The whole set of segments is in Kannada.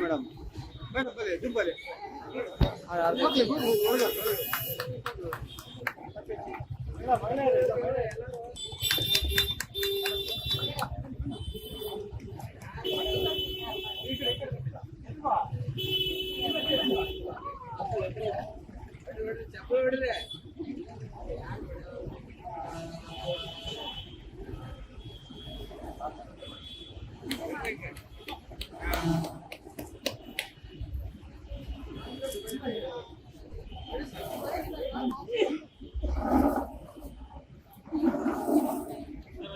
ಮೇಡಮ್ ಮೇಡಮ್ ಬಲೆ ದುಬ್ಬಲೆ ಜೋಗ ಉಂಟಾದ್ರೆ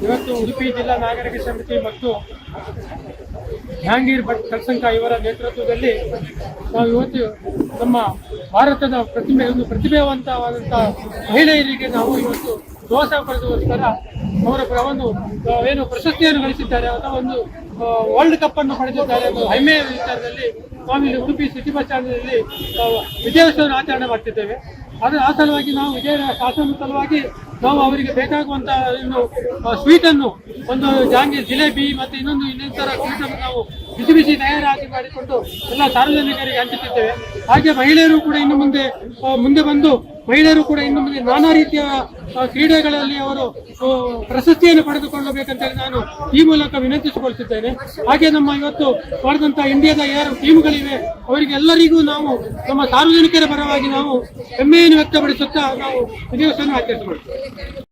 ಇವತ್ತು ಉಡುಪಿ ಜಿಲ್ಲಾ ನಾಗರಿಕ ಸಮಿತಿ ಮತ್ತು ಜಹಾಂಗೀರ್ ಭಟ್ ಕಲ್ಸಂಕ ಇವರ ನೇತೃತ್ವದಲ್ಲಿ ನಾವು ಇವತ್ತು ನಮ್ಮ ಭಾರತದ ಪ್ರತಿಭೆ ಒಂದು ಪ್ರತಿಭೆವಂತವಾದಂತಹ ಮಹಿಳೆಯರಿಗೆ ನಾವು ಇವತ್ತು ದೋಷ ಪಡೆದುಕೋಸ್ಕರ ಅವರ ಪ್ರ- ಒಂದು ಏನು ಪ್ರಶಸ್ತಿಯನ್ನು ಗಳಿಸಿದ್ದಾರೆ ಅಥವಾ ಒಂದು ವರ್ಲ್ಡ್ ಕಪ್ ಅನ್ನು ಪಡೆದಿದ್ದಾರೆ ಅನ್ನೋ ಹೆಮ್ಮೆಯ ವಿಚಾರದಲ್ಲಿ ಇಲ್ಲಿ ಉಡುಪಿ ಸಿಟಿ ಬಸ್ ಸ್ಟ್ಯಾಂಡ್ನಲ್ಲಿ ವಿಜಯೋತ್ಸವವನ್ನು ಆಚರಣೆ ಮಾಡ್ತಿದ್ದೇವೆ. ಅದರ ಆ ಸಲುವಾಗಿ ನಾವು ವಿಜಯ ಶಾಸನ ಸಲುವಾಗಿ ನಾವು ಅವರಿಗೆ ಬೇಕಾಗುವಂತಹ ಏನು ಸ್ವೀಟ್ ಅನ್ನು ಒಂದು ಜಾಂಗಿ ಜಿಲೇಬಿ ಮತ್ತೆ ಇನ್ನೊಂದು ಇನ್ನಿತರ ಸ್ವೀಟ್ ಅನ್ನು ನಾವು ಬಿಸಿ ಬಿಸಿ ತಯಾರಾಗಿ ಮಾಡಿಕೊಂಡು ಎಲ್ಲ ಸಾರ್ವಜನಿಕರಿಗೆ ಹಂಚುತ್ತಿದ್ದೇವೆ. ಹಾಗೆ ಮಹಿಳೆಯರು ಕೂಡ ಇನ್ನು ಮುಂದೆ ಮುಂದೆ ಬಂದು ಮಹಿಳೆಯರು ಕೂಡ ಇನ್ನು ಮುಂದೆ ನಾನಾ ರೀತಿಯ ಕ್ರೀಡೆಗಳಲ್ಲಿ ಅವರು ಪ್ರಶಸ್ತಿಯನ್ನು ಪಡೆದುಕೊಳ್ಳಬೇಕಂತೇಳಿ ನಾನು ಈ ಮೂಲಕ ವಿನಂತಿಸಿಕೊಳ್ತಿದ್ದೇನೆ. ಹಾಗೆ ನಮ್ಮ ಇವತ್ತು ಮಾಡಿದಂತಹ ಇಂಡಿಯಾದ ಯಾರು ಟೀಮ್ಗಳಿವೆ, ಅವರಿಗೆಲ್ಲರಿಗೂ ನಾವು, ನಮ್ಮ ಸಾರ್ವಜನಿಕರ ಪರವಾಗಿ ನಾವು ಹೆಮ್ಮೆಯನ್ನು ವ್ಯಕ್ತಪಡಿಸುತ್ತಾ ನಾವು ದಿವಸವನ್ನು ಆಚರಿಸಿಕೊಳ್ತೇವೆ